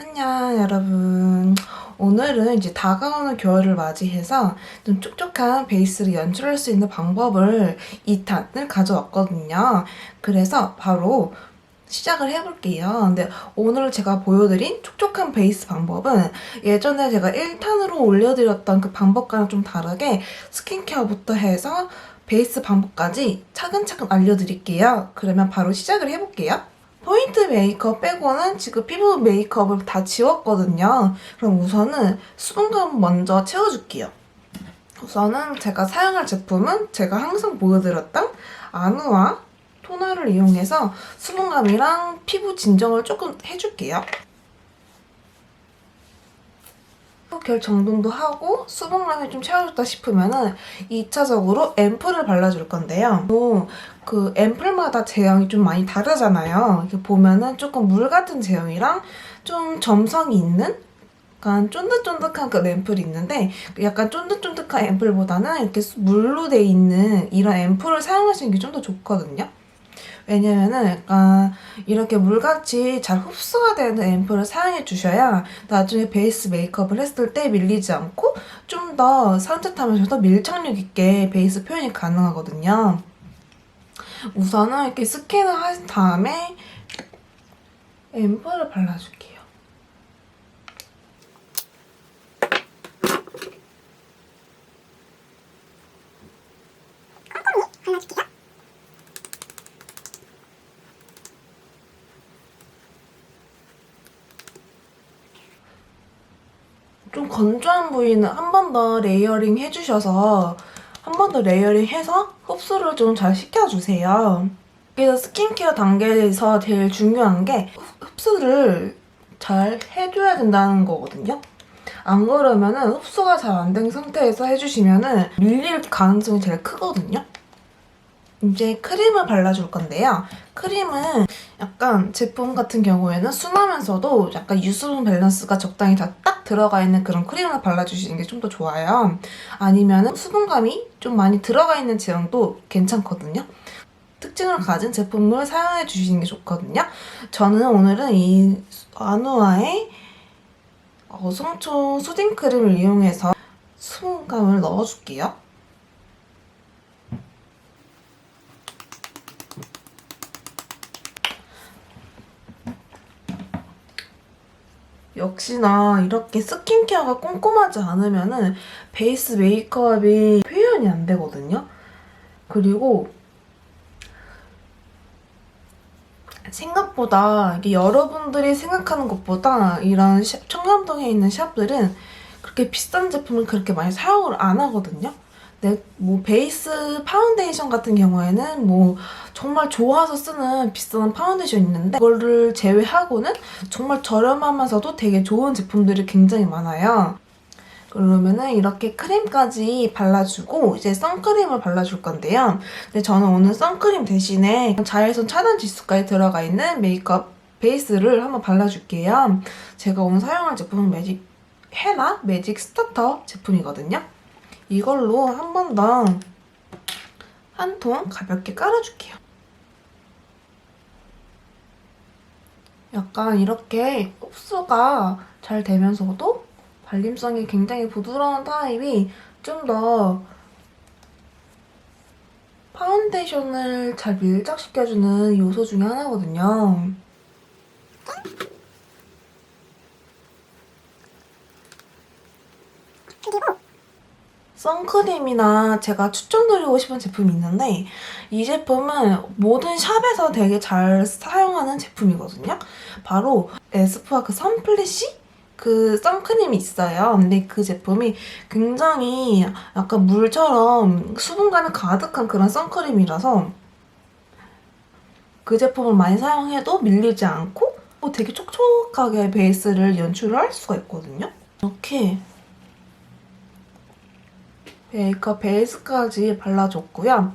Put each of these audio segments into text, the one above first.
안녕 여러분. 오늘은 이제 다가오는 겨울을 맞이해서 좀 촉촉한 베이스를 연출할 수 있는 방법을 2탄을 가져왔거든요. 그래서 바로 시작을 해볼게요. 근데 오늘 제가 보여드린 촉촉한 베이스 방법은 예전에 제가 1탄으로 올려드렸던 그 방법과는 좀 다르게 스킨케어부터 해서 베이스 방법까지 차근차근 알려드릴게요. 그러면 바로 시작을 해볼게요. 포인트 메이크업 빼고는 지금 피부 메이크업을 다 지웠거든요. 그럼 우선은 수분감 먼저 채워줄게요. 우선은 제가 사용할 제품은 제가 항상 보여드렸던 아누아 토너를 이용해서 수분감이랑 피부 진정을 조금 해줄게요. 결 정돈도 하고 수분감이 좀 채워졌다 싶으면은 2차적으로 앰플을 발라줄 건데요. 또그 앰플마다 제형이 좀 많이 다르잖아요. 이렇게 보면은 조금 물 같은 제형이랑 좀 점성이 있는 약간 쫀득쫀득한 그 앰플이 있는데 약간 쫀득쫀득한 앰플보다는 이렇게 물로 돼 있는 이런 앰플을 사용하시는 게 좀 더 좋거든요. 왜냐면은 약간 이렇게 물같이 잘 흡수가 되는 앰플을 사용해 주셔야 나중에 베이스 메이크업을 했을 때 밀리지 않고 좀 더 산뜻하면서도 밀착력 있게 베이스 표현이 가능하거든요. 우선은 이렇게 스캔을 한 다음에 앰플을 발라줄게요. 좀 건조한 부위는 한 번 더 레이어링 해주셔서 한 번 더 레이어링 해서 흡수를 좀 잘 시켜주세요. 그래서 스킨케어 단계에서 제일 중요한 게 흡수를 잘 해줘야 된다는 거거든요. 안 그러면은 흡수가 잘 안 된 상태에서 해주시면은 밀릴 가능성이 제일 크거든요. 이제 크림을 발라줄 건데요. 크림은 약간 제품 같은 경우에는 순하면서도 약간 유수분 밸런스가 적당히 다 딱 들어가 있는 그런 크림을 발라주시는 게 좀 더 좋아요. 아니면 수분감이 좀 많이 들어가 있는 제형도 괜찮거든요. 특징을 가진 제품을 사용해 주시는 게 좋거든요. 저는 오늘은 이 아누아의 어성초 수딩 크림을 이용해서 수분감을 넣어줄게요. 역시나 이렇게 스킨케어가 꼼꼼하지 않으면 은 베이스 메이크업이 표현이 안 되거든요. 그리고 생각보다 이게 여러분들이 생각하는 것보다 이런 샵, 청담동에 있는 샵들은 그렇게 비싼 제품을 그렇게 많이 사용을 안 하거든요. 근데 뭐 베이스 파운데이션 같은 경우에는 뭐 정말 좋아서 쓰는 비싼 파운데이션 있는데 그거를 제외하고는 정말 저렴하면서도 되게 좋은 제품들이 굉장히 많아요. 그러면은 이렇게 크림까지 발라주고 이제 선크림을 발라줄 건데요. 근데 저는 오늘 선크림 대신에 자외선 차단 지수까지 들어가 있는 메이크업 베이스를 한번 발라줄게요. 제가 오늘 사용할 제품은 매직 헤나 매직 스타터 제품이거든요. 이걸로 한번더한통 가볍게 깔아줄게요. 약간 이렇게 흡수가 잘 되면서도 발림성이 굉장히 부드러운 타입이 좀 더 파운데이션을 잘 밀착시켜주는 요소 중에 하나거든요. 선크림이나 제가 추천드리고 싶은 제품이 있는데 이 제품은 모든 샵에서 되게 잘 사용하는 제품이거든요. 바로 에스쁘아 그 선플래시 그 선크림이 있어요. 근데 그 제품이 굉장히 약간 물처럼 수분감이 가득한 그런 선크림이라서 그 제품을 많이 사용해도 밀리지 않고 되게 촉촉하게 베이스를 연출을 할 수가 있거든요. 이렇게 메이크업 베이스까지 발라줬고요.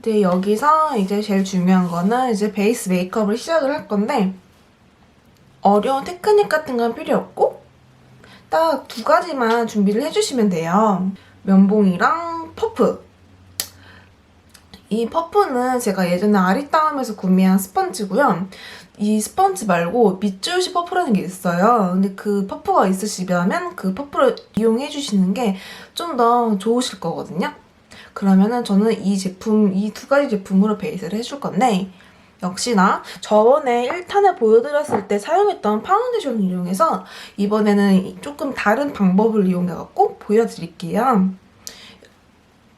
이제 여기서 이제 제일 중요한 거는 이제 베이스 메이크업을 시작을 할 건데 어려운 테크닉 같은 건 필요 없고 딱 두 가지만 준비를 해주시면 돼요. 면봉이랑 퍼프. 이 퍼프는 제가 예전에 아리따움에서 구매한 스펀지고요. 이 스펀지 말고 밑줄시 퍼프라는 게 있어요. 근데 그 퍼프가 있으시면 그 퍼프를 이용해 주시는 게 좀 더 좋으실 거거든요. 그러면은 저는 이 제품, 이 두 가지 제품으로 베이스를 해줄 건데 역시나 저번에 1탄에 보여드렸을 때 사용했던 파운데이션을 이용해서 이번에는 조금 다른 방법을 이용해갖고 보여드릴게요.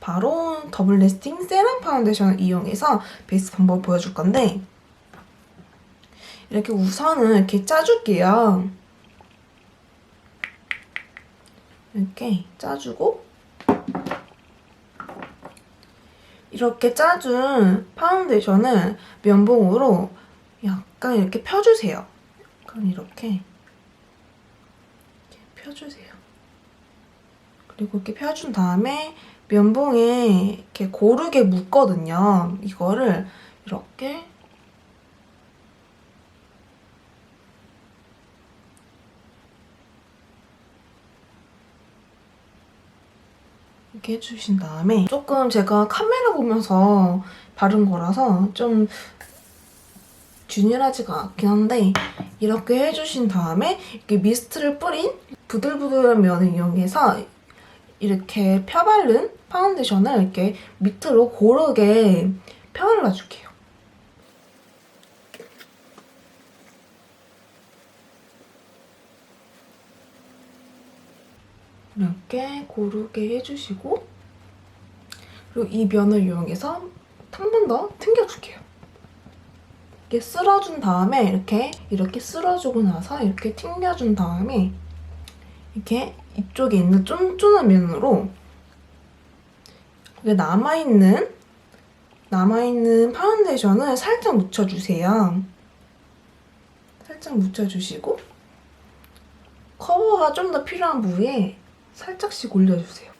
바로 더블 레스팅 세럼 파운데이션을 이용해서 베이스 방법을 보여줄 건데 이렇게 우선은 이렇게 짜줄게요. 이렇게 짜주고 이렇게 짜준 파운데이션을 면봉으로 약간 이렇게 펴주세요. 약간 이렇게, 이렇게 펴주세요. 그리고 이렇게 펴준 다음에 면봉에 이렇게 고르게 묶거든요. 이거를 이렇게 이렇게 해주신 다음에 조금 제가 카메라 보면서 바른 거라서 좀 균일하지가 않긴 한데 이렇게 해주신 다음에 이렇게 미스트를 뿌린 부들부들한 면을 이용해서 이렇게 펴바른 파운데이션을 이렇게 밑으로 고르게 펴발라줄게요. 이렇게 고르게 해주시고 그리고 이 면을 이용해서 한 번 더 튕겨줄게요. 이렇게 쓸어준 다음에 이렇게 이렇게 쓸어주고 나서 이렇게 튕겨준 다음에 이렇게 이쪽에 있는 쫀쫀한 면으로 남아있는 남아있는 파운데이션을 살짝 묻혀주세요. 살짝 묻혀주시고 커버가 좀 더 필요한 부위에 살짝씩 올려주세요.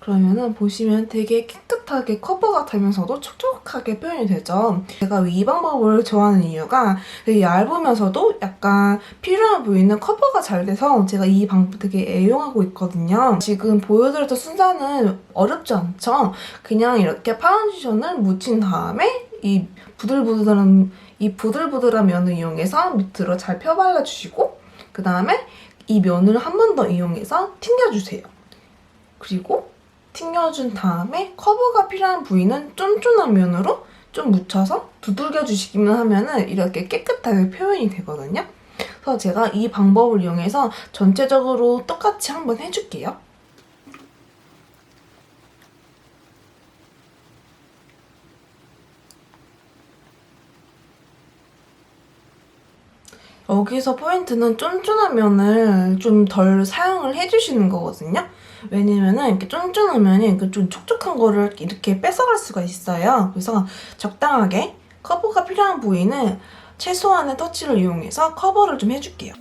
그러면은 보시면 되게 깨끗 하게 커버가 되면서도 촉촉하게 표현이 되죠. 제가 이 방법을 좋아하는 이유가 되게 얇으면서도 약간 필요한 부위는 커버가 잘 돼서 제가 이 방법 되게 애용하고 있거든요. 지금 보여드렸던 순서는 어렵지 않죠? 그냥 이렇게 파운데이션을 묻힌 다음에 이 부들부들한 이 부들부들한 면을 이용해서 밑으로 잘 펴발라주시고 그 다음에 이 면을 한 번 더 이용해서 튕겨주세요. 그리고 튕겨준 다음에 커버가 필요한 부위는 쫀쫀한 면으로 좀 묻혀서 두들겨 주시기만 하면은 이렇게 깨끗하게 표현이 되거든요. 그래서 제가 이 방법을 이용해서 전체적으로 똑같이 한번 해줄게요. 여기서 포인트는 쫀쫀한 면을 좀 덜 사용을 해주시는 거거든요. 왜냐면은 이렇게 쫀쫀한 면이 이렇게 좀 촉촉한 거를 이렇게 뺏어갈 수가 있어요. 그래서 적당하게 커버가 필요한 부위는 최소한의 터치를 이용해서 커버를 좀 해줄게요.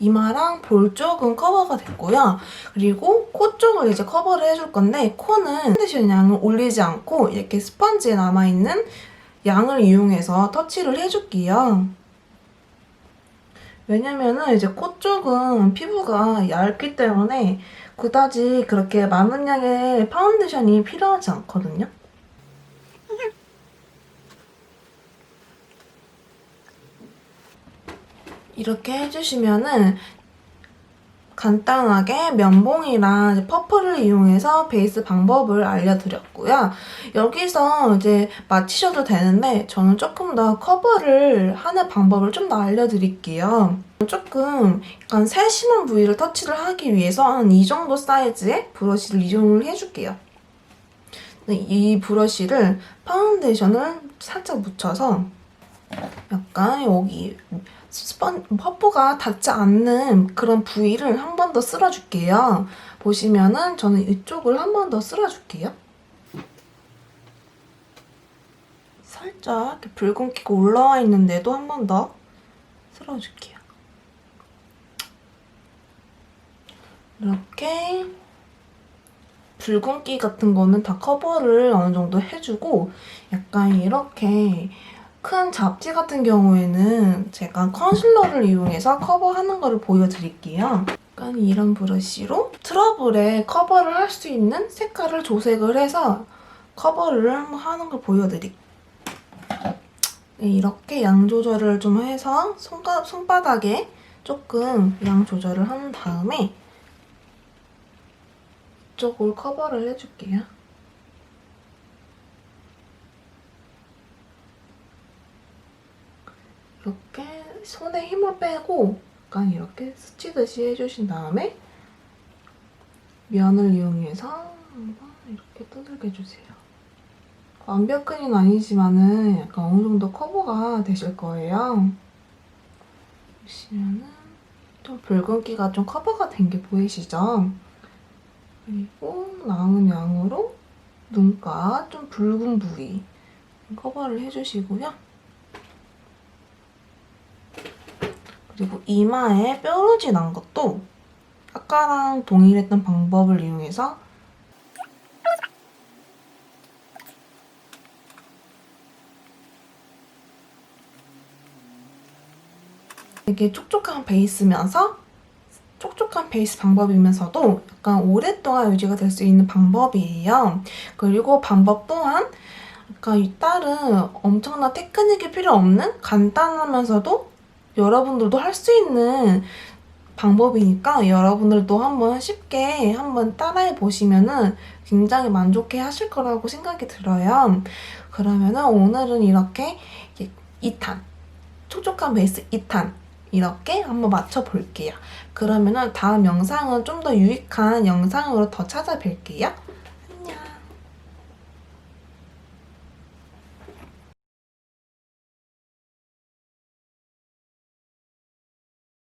이마랑 볼 쪽은 커버가 됐고요. 그리고 코 쪽을 이제 커버를 해줄 건데 코는 파운데이션 양을 올리지 않고 이렇게 스펀지에 남아있는 양을 이용해서 터치를 해줄게요. 왜냐면은 이제 코 쪽은 피부가 얇기 때문에 그다지 그렇게 많은 양의 파운데이션이 필요하지 않거든요. 이렇게 해주시면은 간단하게 면봉이랑 퍼프를 이용해서 베이스 방법을 알려드렸고요. 여기서 이제 마치셔도 되는데 저는 조금 더 커버를 하는 방법을 좀 더 알려드릴게요. 조금 약간 세심한 부위를 터치를 하기 위해서 한 이 정도 사이즈의 브러쉬를 이용을 해줄게요. 이 브러쉬를 파운데이션을 살짝 묻혀서 약간 여기 스펀, 퍼프가 닿지 않는 그런 부위를 한 번 더 쓸어줄게요. 보시면은 저는 이쪽을 한 번 더 쓸어줄게요. 살짝 이렇게 붉은 기가 올라와 있는데도 한 번 더 쓸어줄게요. 이렇게 붉은기 같은 거는 다 커버를 어느 정도 해주고 약간 이렇게 큰 잡지 같은 경우에는 제가 컨실러를 이용해서 커버하는 거를 보여드릴게요. 약간 이런 브러쉬로 트러블에 커버를 할 수 있는 색깔을 조색을 해서 커버를 한번 하는 걸 보여드릴게요. 네, 이렇게 양 조절을 좀 해서 손가, 손바닥에 조금 양 조절을 한 다음에 이쪽을 커버를 해줄게요. 이렇게 손에 힘을 빼고 약간 이렇게 스치듯이 해주신 다음에 면을 이용해서 이렇게 두들겨 주세요. 완벽은은 아니지만은 약간 어느 정도 커버가 되실 거예요. 보시면은 좀 붉은기가 좀 커버가 된 게 보이시죠? 그리고 남은 양으로 눈가 좀 붉은 부위 커버를 해주시고요. 그리고 이마에 뾰루지 난 것도 아까랑 동일했던 방법을 이용해서 되게 촉촉한 베이스면서 촉촉한 베이스 방법이면서도 약간 오랫동안 유지가 될 수 있는 방법이에요. 그리고 방법 또한 약간 이 딸은 엄청난 테크닉이 필요 없는 간단하면서도 여러분들도 할 수 있는 방법이니까 여러분들도 한번 쉽게 한번 따라해 보시면은 굉장히 만족해 하실 거라고 생각이 들어요. 그러면은 오늘은 이렇게 2탄, 촉촉한 베이스 2탄 이렇게 한번 맞춰 볼게요. 그러면은 다음 영상은 좀 더 유익한 영상으로 더 찾아뵐게요.